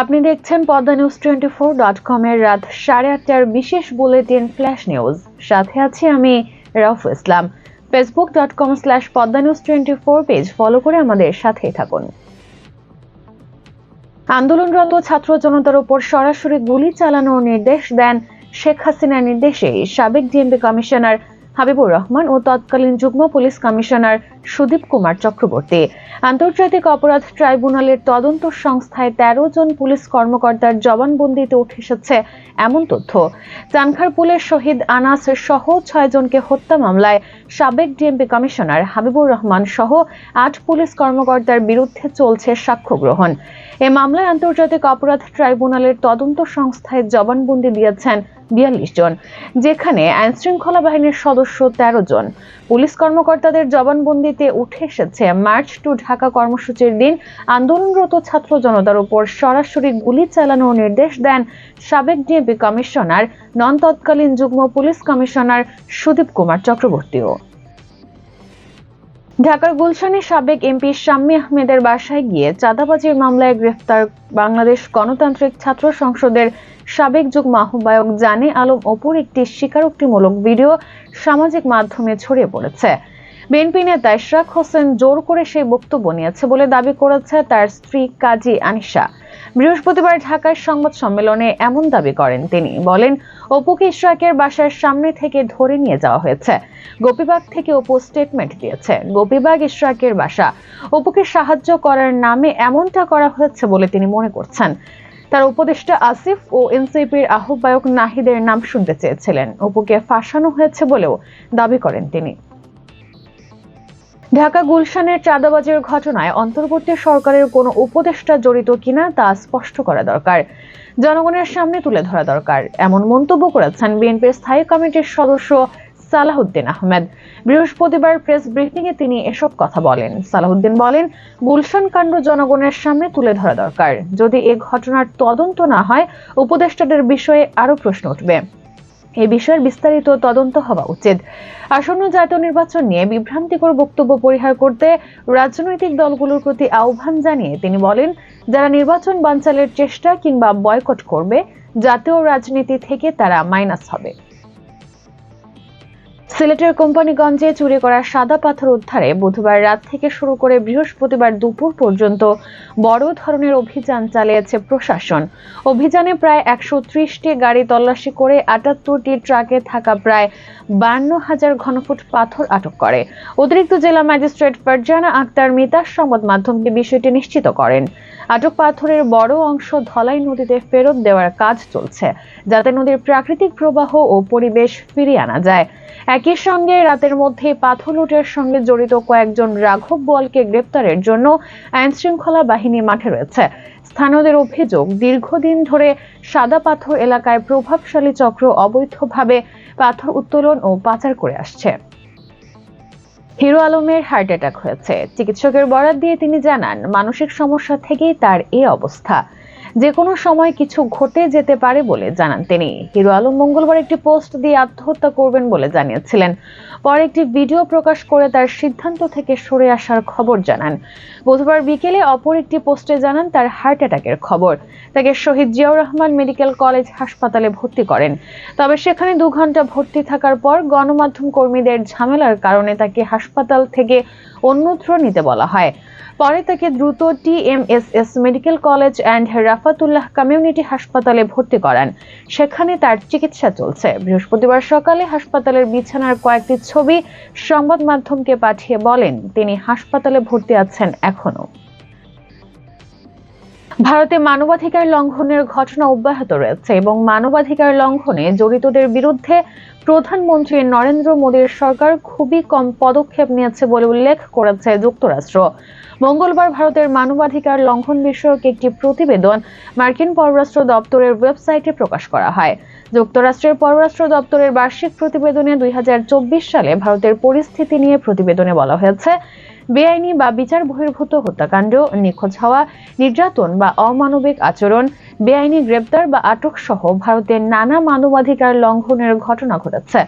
আপনি দেখছেন Padma news twenty four dot কমের রাত সাড়ে আটটার বিশেষ বুলেটিন ফ্ল্যাশ নিউজ। সাথে আছি আমি Rafu Islam. Facebook dot com slash Padma news twenty four page follow করে আমাদের সাথেই থাকুন। আন্দোলনরত ছাত্র জনতার উপর সরাসরি গুলি চালানোর নির্দেশ দেন শেখ হাসিনার নির্দেশে সাবেক ডিএমপি কমিশনার হাবিবুর রহমান ও তৎকালীন যুগ্ম পুলিশ কমিশনার সুদীপ কুমার চক্রবর্তী। আন্তর্জাতিক অপরাধ ট্রাইব্যুনালের তদন্ত সংস্থায় তেরো জন পুলিশ কর্মকর্তার জবানবন্দিতে উঠে এসেছে এমন তথ্য। চানখারপুলের শহীদ আনাস সহ ছয় জনকে হত্যা মামলায় সাবেক ডিএমপি কমিশনার হাবিবুর রহমান সহ আট পুলিশ কর্মকর্তার বিরুদ্ধে চলছে সাক্ষ্য গ্রহণ। এ মামলায় আন্তর্জাতিক অপরাধ ট্রাইব্যুনালের তদন্ত সংস্থায় জবানবন্দি দিয়েছেন বিয়াল্লিশ জন, যেখানে আইনশৃঙ্খলা বাহিনীর সদস্য তেরো জন। পুলিশ কর্মকর্তাদের জবানবন্দিতে উঠে এসেছে, মার্চ টু ঢাকা কর্মসূচির দিন আন্দোলনরত ছাত্র জনতার উপর সরাসরি গুলি চালানোর নির্দেশ দেন সাবেক ডিএপি কমিশনার নন তৎকালীন যুগ্ম পুলিশ কমিশনার সুদীপ কুমার চক্রবর্তীও। ঢাকার গুলশানে সাবেক এমপি শাম্মী আহমেদের বাসায় গিয়ে চাঁদাবাজির মামলায় গ্রেফতার বাংলাদেশ গণতান্ত্রিক ছাত্র সংসদের সাবেক যুগ্ম আহ্বায়ক জানে আলম অপুর একটি স্বীকারোক্তিমূলক ভিডিও সামাজিক মাধ্যমে ছড়িয়ে পড়েছে। বিএনপি নেতা ইশরাক হোসেন জোর করে সেই বক্তব্য নিয়েছে বলে দাবি করেছে তার স্ত্রী কাজী আনিশা। বৃহস্পতিবার ঢাকায় সংবাদ সম্মেলনে এমন দাবি করেন তিনি। বলেন, অপুকে ইশরাকের বাসার সামনে থেকে ধরে নিয়ে যাওয়া হয়েছে। গোপীবাগ থেকে অপু স্টেটমেন্ট দিয়েছে, গোপীবাগ ইশরাকের বাসা। অপুকে সাহায্য করার নামে এমনটা করা হয়েছে বলে তিনি মনে করছেন। তার উপদেষ্টা আসিফ ও এনসিপির আহ্বায়ক নাহিদের নাম শুনতে চেয়েছিলেন। অপুকে ফাঁসানো হয়েছে বলেও দাবি করেন তিনি। ঢাকা গুলশানের চাঁদাবাজির ঘটনায় অন্তর্বর্তী সরকারের কোনো উপদেষ্টা জড়িত কিনা তা স্পষ্ট করা দরকার। জনগণের সামনে তুলে ধরা দরকার। এমন মন্তব্য করেছেন বিএনপির স্থায়ী কমিটির সদস্য সালাহুদ্দিন আহমেদ। বৃহস্পতিবার প্রেস ব্রিফিংয়ে তিনি এসব কথা বলেন। সালাহুদ্দিন বলেন, গুলশান কাণ্ড জনগণের সামনে তুলে ধরা দরকার। যদি এ ঘটনার তদন্ত না হয়, উপদেষ্টাদের বিষয়ে আরও প্রশ্ন উঠবে। এ বিষয়ের বিস্তারিত তদন্ত হওয়া উচিত। আসন্ন জাতীয় নির্বাচন নিয়ে বিভ্রান্তিকর বক্তব্য পরিহার করতে রাজনৈতিক দলগুলোর প্রতি আহ্বান জানিয়ে তিনি বলেন, যারা নির্বাচন বানচালের চেষ্টা কিংবা বয়কট করবে, জাতীয় রাজনীতি থেকে তারা মাইনাস হবে। সিলেটের কোম্পানিগঞ্জে চুরি করা সাদা পাথর উদ্ধারে বুধবার রাত থেকে শুরু করে বৃহস্পতিবার দুপুর পর্যন্ত বড় ধরনের অভিযান চালিয়েছে প্রশাসন। অভিযানে প্রায় একশো ত্রিশটি গাড়ি তল্লাশি করে আটাত্তরটি ট্রাকে থাকা প্রায় বান্ন হাজার ঘনফুট পাথর আটক করে। অতিরিক্ত জেলা ম্যাজিস্ট্রেট ফারজানা আক্তার মিতার সংবাদ মাধ্যমকে বিষয়টি নিশ্চিত করেন। আটক পাথরের বড় অংশ ধলাই নদীতে ফেরত দেওয়ার কাজ চলছে, যাতে নদীর প্রাকৃতিক প্রবাহ ও পরিবেশ ফিরিয়ে আনা যায়। একই সঙ্গে রাতের মধ্যে পাথর লুটের সঙ্গে জড়িত কয়েকজন রাঘব বলকে গ্রেপ্তারের জন্য আইন শৃঙ্খলা বাহিনী মাঠে রয়েছে। স্থানীয়দের অভিযোগ, দীর্ঘদিন ধরে সাদা পাথর এলাকায় প্রভাবশালী চক্র অবৈধভাবে পাথর উত্তোলন ও পাচার করে আসছে। হিরো আলমের হার্ট অ্যাটাক হয়েছে। চিকিৎসকের বরাত দিয়ে তিনি জানান, মানসিক সমস্যা থেকেই তার এ অবস্থা। যে কোনো সময় কিছু ঘটে যেতে পারে বলে জানান তিনি। হিরো আলম মঙ্গলবার একটি পোস্ট দিয়ে আত্মহত্যা করবেন বলে জানিয়েছিলেন। পরে একটি ভিডিও প্রকাশ করে তার সিদ্ধান্ত থেকে সরে আসার খবর জানান। বুধবার বিকেলে অপর একটি পোস্টে জানান তার হার্ট অ্যাটাকের খবর। তাকে শহীদ জিয়াউর রহমান মেডিকেল কলেজ হাসপাতালে ভর্তি করেন। তবে সেখানে দু ঘণ্টা ভর্তি থাকার পর গণমাধ্যম কর্মীদের ঝামেলার কারণে তাকে হাসপাতাল থেকে অন্যত্র নিতে বলা হয়। পরে তাকে দ্রুত TMSS medical college and Rafatullah community হাসপাতালে ভর্তি করান। সেখানে তার চিকিৎসা চলছে। বৃহস্পতিবার সকালে হাসপাতালের বিছানার কয়েকটি ছবি সংবাদ মাধ্যমকে পাঠিয়ে বলেন, তিনি হাসপাতালে ভর্তি আছেন এখনও ভারতে মানবাধিকার লঙ্ঘনের ঘটনা অব্যাহত রয়েছে এবং মানবাধিকার লঙ্ঘনে জড়িতদের বিরুদ্ধে প্রধানমন্ত্রী নরেন্দ্র মোদীর সরকার খুবই কম পদক্ষেপ নিয়েছে বলে উল্লেখ করেছে যুক্তরাষ্ট্র। মঙ্গলবার ভারতের মানবাধিকার লঙ্ঘন বিষয়ক একটি প্রতিবেদন মার্কিন পররাষ্ট্র দপ্তরের ওয়েবসাইটে প্রকাশ করা হয়। যুক্তরাষ্ট্রের পররাষ্ট্র দপ্তরের বার্ষিক প্রতিবেদনে দুই হাজার চব্বিশ সালে ভারতের পরিস্থিতি নিয়ে প্রতিবেদনে বলা হয়েছে বেআইনি বা বিচার বহির্ভূত হত্যাকাণ্ড, নিখোঁজ হওয়া, নির্যাতন বা অমানবিক আচরণ, বেআইনি গ্রেপ্তার বা আটক সহ ভারতের নানা মানবাধিকার লঙ্ঘনের ঘটনা ঘটাচ্ছে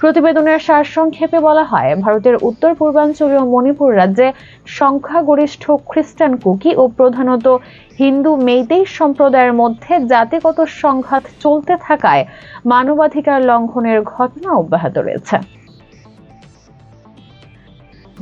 প্রতিবেদনের সারসংক্ষেপে বলা হয়, ভারতের উত্তর পূর্বাঞ্চলীয় মণিপুর রাজ্যে সংখ্যাগরিষ্ঠ খ্রিস্টান কুকি ও প্রধানত হিন্দু মেইতেই সম্প্রদায়ের মধ্যে জাতিগত সংঘাত চলতে থাকায় মানবাধিকার লঙ্ঘনের ঘটনা অব্যাহত রয়েছে।